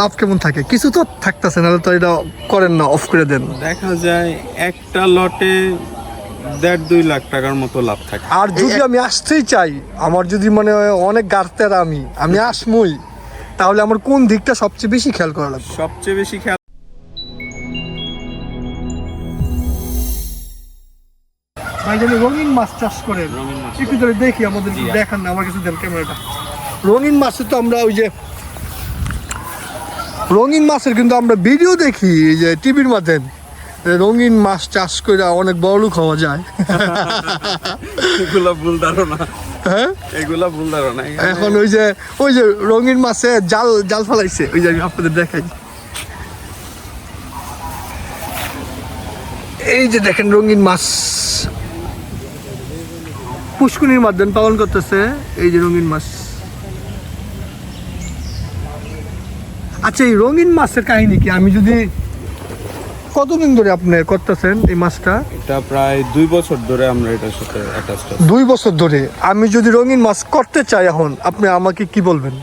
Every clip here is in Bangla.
লাভ কেমন থাকে? কিছু তো থাকতেছে নাহলে তো এটা করেন না অফ করে দেন। দেখা যায় একটা লটে দেড় দুই লাখ টাকার মতো লাভ থাকে। আর যদি আমি আসতেই চাই আমার যদি মানে অনেক গাড়তের আমি আমি আসমই তাহলে আমার কোন দিকটা সবচেয়ে বেশি খেয়াল করা লাগবে? সবচেয়ে বেশি খেয়াল ভাই জানি রঙিন মাছ চাষ করেন। মাছ। একটু ধরে দেখি আমাদের দেখান না আমার কাছে দেন ক্যামেরাটা। রঙিন মাছে তো আমরা ওই যে রঙিন মাছের কিন্তু আমরা ভিডিও দেখি এই যে টিভির মাধ্যমে। রঙিন মাছ চাষ করে অনেক বড় লোক হওয়া যায়। এগুলা ভুল ধারণা। হ্যাঁ? এগুলা ভুল ধারণা। এখন ওই যে ওই যে রঙিন মাছে জাল জাল ফেলাইছে ওই যে আমি আপনাদের দেখাই। এই যে দেখেন রঙিন মাছ। পুষ্কুনির মাধ্যমে পালন করতেছে এই যে রঙিন মাছ। আচ্ছা এই রঙিন মাছের কাহিনী কি? আমি যদি কতদিন ধরে আপনি করতেছেন এই মাছটা? এটা প্রায় দুই বছর ধরে আমরা এটার সাথে দুই বছর ধরে। আমি যদি রঙিন মাছ করতে চাই এখন আপনি আমাকে কি বলবেন?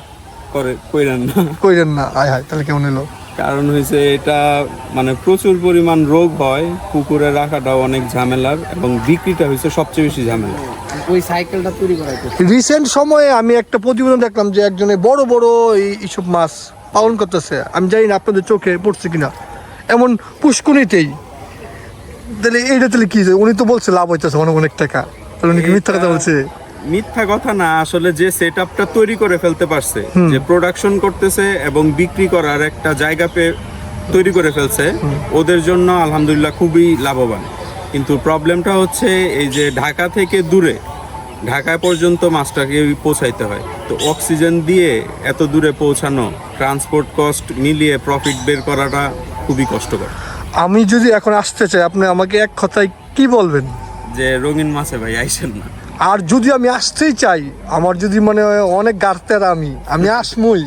করে কইরেন না। কইরেন না। আয় হায় তাহলে কেমন এলো কারণ হয়েছে এটা মানে প্রচুর পরিমাণ রোগ হয় পুকুরে রাখাটাও অনেক ঝামেলার এবং বিক্রিটা হয়েছে সবচেয়ে বেশি ঝামেলা। ওই সাইকেলটা তৈরি করা রিসেন্ট সময়ে আমি একটা প্রতিবেদন দেখলাম যে একজনে বড় বড় এই- এইসব মাছ পালন করতেছে। আমি জানি না আপনাদের চোখে পড়ছে কিনা। এমন পুষ্কুনিতেই তাহলে এইটা তাহলে কি উনি তো বলছে লাভ হইতেছে অনেক অনেক টাকা। তাহলে উনি কি মিথ্যা কথা বলছে? মিথ্যা কথা না আসলে যে সেট আপটা তৈরি করে ফেলতে পারছে যে প্রোডাকশন করতেছে এবং বিক্রি করার একটা জায়গা পেয়ে তৈরি করে ফেলছে ওদের জন্য আলহামদুলিল্লাহ খুবই লাভবান। কিন্তু প্রবলেমটা হচ্ছে এই যে ঢাকা থেকে দূরে ঢাকা পর্যন্ত মাছটাকে পৌঁছাইতে হয়। তো অক্সিজেন দিয়ে এত দূরে পৌঁছানো ট্রান্সপোর্ট কস্ট মিলিয়ে প্রফিট বের করাটা খুবই কষ্টকর। আমি যদি এখন আসতে চাই আপনি আমাকে এক কথায় কি বলবেন? যে রঙিন মাছে ভাই আইসেন না। আর যদি আমি আসতেই চাই আমার যদি মানে অনেক গাড়তের আমি আমি আসমই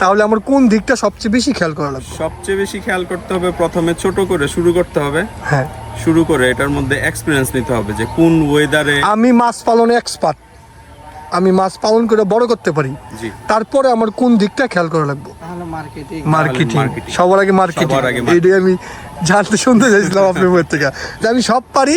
তাহলে আমার কোন দিকটা সবচেয়ে বেশি খেয়াল করা লাগবে? সবচেয়ে বেশি খেয়াল করতে হবে প্রথমে ছোট করে শুরু করতে হবে। হ্যাঁ। শুরু করে এটার মধ্যে এক্সপিরিয়েন্স নিতে হবে যে কোন ওয়েদারে আমি মাছ পালনে এক্সপার্ট আমি মাছ পালন করে বড় করতে পারি। তারপরে আমার কোন দিকটা খেয়াল করা লাগবে? মার্কেটিং মার্কেটিং সবার আগে মার্কেটিং marketing। আমি জানতে শুনতে চাইছিলাম আপনার মুখ থেকে। যে আমি সব পারি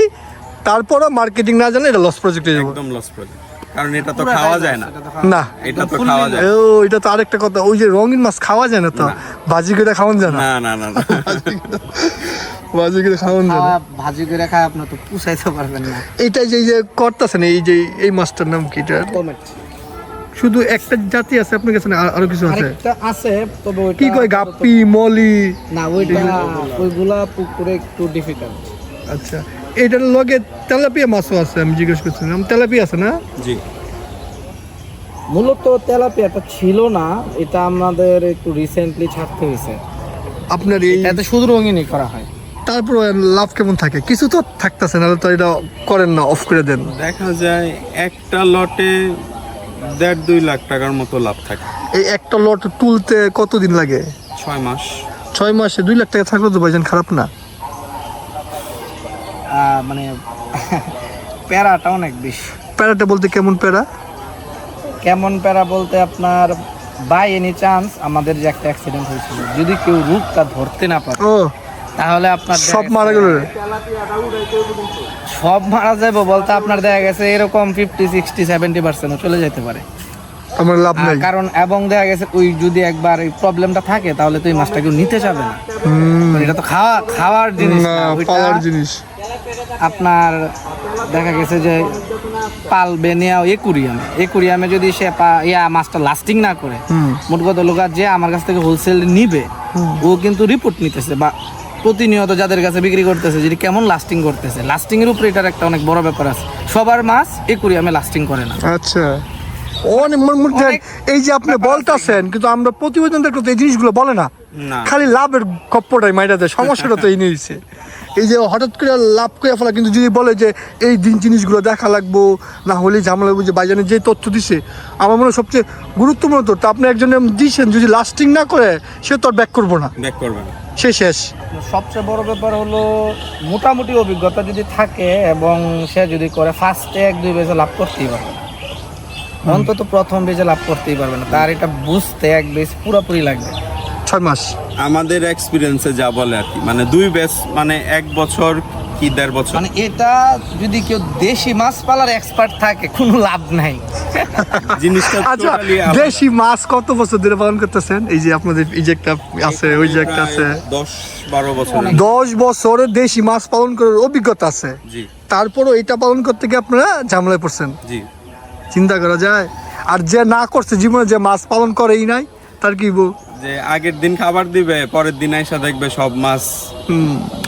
তারপরে মার্কেটিং না জানলে এটা লস প্রজেক্টে যাব। একদম লস প্রজেক্ট কারণ এটা তো খাওয়া যায় না। না। এটা তো খাওয়া যায়। ও এটা তো আরেকটা কথা। ওই যে রঙিন মাছ খাওয়া যায় না তো? বাজি করে খাওয়ান যায় না? না না না বাজি করে খাওয়ান খাওয়া ভাজি করে খায় আপনার তো পুষাইতে পারবেন না। এইটাই যে যে করতেছেন এই যে এই মাছটার নাম কি এটা শুধু একটা জাতি আছে আপনার কাছে আরও কিছু আছে? আছে তবে ওইটা কি কয় গাপ্পি মলি? না ওইটা ওইগুলা পুকুরে একটু ডিফিকাল্ট আচ্ছা এটার লগে তেলাপিয়া মাছও আছে আমি জিজ্ঞেস করছিলাম। তেলাপিয়া আছে না? জি। মূলত তেলাপিয়াটা ছিল না এটা আমাদের একটু রিসেন্টলি ছাড়তে হয়েছে। আপনার এই এতে শুধু রঙিনই করা হয়। তারপর লাভ কেমন থাকে? কিছু তো থাকতেছে নাহলে তো এটা করেন না অফ করে দেন। দেখা যায় একটা লটে দেড় দুই লাখ টাকার মতো লাভ থাকে। এই একটা লট তুলতে কতদিন লাগে? ছয় মাস। ছয় মাসে দুই লাখ টাকা থাকলে তো ভাইজান খারাপ না? মানে প্যারাটা অনেক বেশি। প্যারাটা বলতে কেমন প্যারা? কেমন প্যারা বলতে আপনার বাই এনি চান্স আমাদের যে একটা অ্যাক্সিডেন্ট হয়েছিল যদি কেউ রূপটা ধরতে না পারে ও। তাহলে আপনার সব মারা গেল। সব মারা যাবে বলতে আপনার দেখা গেছে এরকম ফিফটি সিক্সটি সেভেন্টি পার্সেন্ট চলে যেতে পারে। আমার লাভ নাই। কারণ এবং দেখা গেছে ওই যদি একবার এই প্রবলেমটা থাকে তাহলে তো এই মাছটা কেউ নিতে যাবে না। এটা তো খাওয়া খাওয়ার জিনিস না না জিনিস। আপনার দেখা গেছে যে পালবে নেওয়া একুরিয়ামে। একুরিয়ামে যদি সে ইয়া মাছটা লাস্টিং না করে মোট কথা লোক যে আমার কাছ থেকে হোলসেল নিবে ও কিন্তু রিপোর্ট নিতেছে বা প্রতিনিয়ত যাদের কাছে বিক্রি করতেছে যেটি কেমন লাস্টিং করতেছে। লাস্টিং এর উপরে এটার একটা অনেক বড় ব্যাপার আছে। সবার মাছ একুরিয়ামে লাস্টিং করে না। আচ্ছা। অনেক এই যে আপনি বলতেছেন কিন্তু আমরা প্রতিবেদন দেখতে এই জিনিসগুলো বলে না। খালি লাভের গপ্পটাই মাইরা দেয় সমস্যাটা তো এই নিয়েছে এই যে হঠাৎ করে লাভ করে ফেলা কিন্তু যদি বলে যে এই দিন জিনিসগুলো দেখা লাগবো না হলে ঝামেলা লাগবে যে বাইজানের যে তথ্য দিছে আমার মনে হয় সবচেয়ে গুরুত্বপূর্ণ তথ্য আপনি একজন দিয়েছেন যদি লাস্টিং না করে সে তো আর ব্যাক করব না। ব্যাক করবেন সে শেষ। সবচেয়ে বড় ব্যাপার হলো মোটামুটি অভিজ্ঞতা যদি থাকে এবং সে যদি করে ফার্স্টে এক দুই বেজে লাভ করতেই পারবে অন্তত প্রথম বেজে লাভ করতেই পারবে না। তার এটা বুঝতে এক বেজ পুরোপুরি লাগবে। ছয় মাস। আমাদের এক্সপিরিয়েন্সে যা বলে আর কি। মানে দুই ব্যাচ মানে এক বছর কি দেড় বছর? মানে এটা যদি কেউ দেশি মাছ পালার এক্সপার্ট থাকে কোনো লাভ নাই। জিনিসটা আচ্ছা দেশি মাছ কত বছর ধরে পালন করতেছেন? এই যে আপনাদের এই যে একটা আছে ওই যে একটা আছে। দশ বারো বছর দশ বছরের দেশি মাছ পালন করার অভিজ্ঞতা আছে। জি। তারপরও এটা পালন করতে গিয়ে আপনারা ঝামেলায় পড়ছেন? জি। চিন্তা করা যায়। আর যে না করছে জীবনে যে মাছ পালন করেই নাই তার কি বউ যে আগের দিন খাবার দিবে পরের দিন এসে দেখবে সব মাছ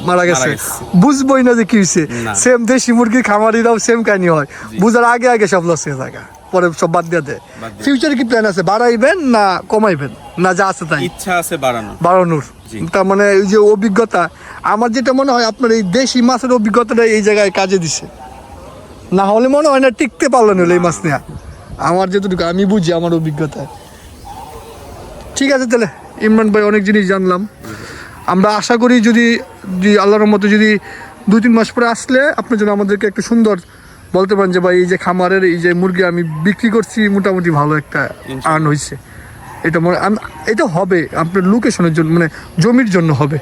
মারা গেছে। বুঝবই না যে কি হয়েছে না। সেম দেশি মুরগির খামারিরাও সেম কাহিনী হয়। বুঝার আগে আগে সব লস হয়ে থাকে পরে সব বাদ দিয়ে দেয় ফিউচারে কি প্ল্যান আছে? বাড়াইবেন না কমাইবেন? না যা আছে তাই? ইচ্ছা আছে বাড়ানো বাড়ানোর। তার মানে এই যে অভিজ্ঞতা আমার যেটা মনে হয় আপনার এই দেশি মাছের অভিজ্ঞতাটা এই জায়গায় কাজে দিছে। না হলে মনে হয় না টিকতে পারলেন হলো এই মাছ নেওয়া আমার যেটুকু আমি বুঝি আমার অভিজ্ঞতা ঠিক আছে তাহলে ইমরান ভাই অনেক জিনিস জানলাম। আমরা আশা করি যদি আল্লাহর মতো যদি দুই তিন মাস পরে আসলে আপনি যেন আমাদেরকে একটু সুন্দর বলতে পারেন যে ভাই এই যে খামারের এই যে মুরগি আমি বিক্রি করছি মোটামুটি ভালো একটা আর্ন হয়েছে এটা মনে এটা হবে আপনার লোকেশনের জন্য মানে জমির জন্য হবে।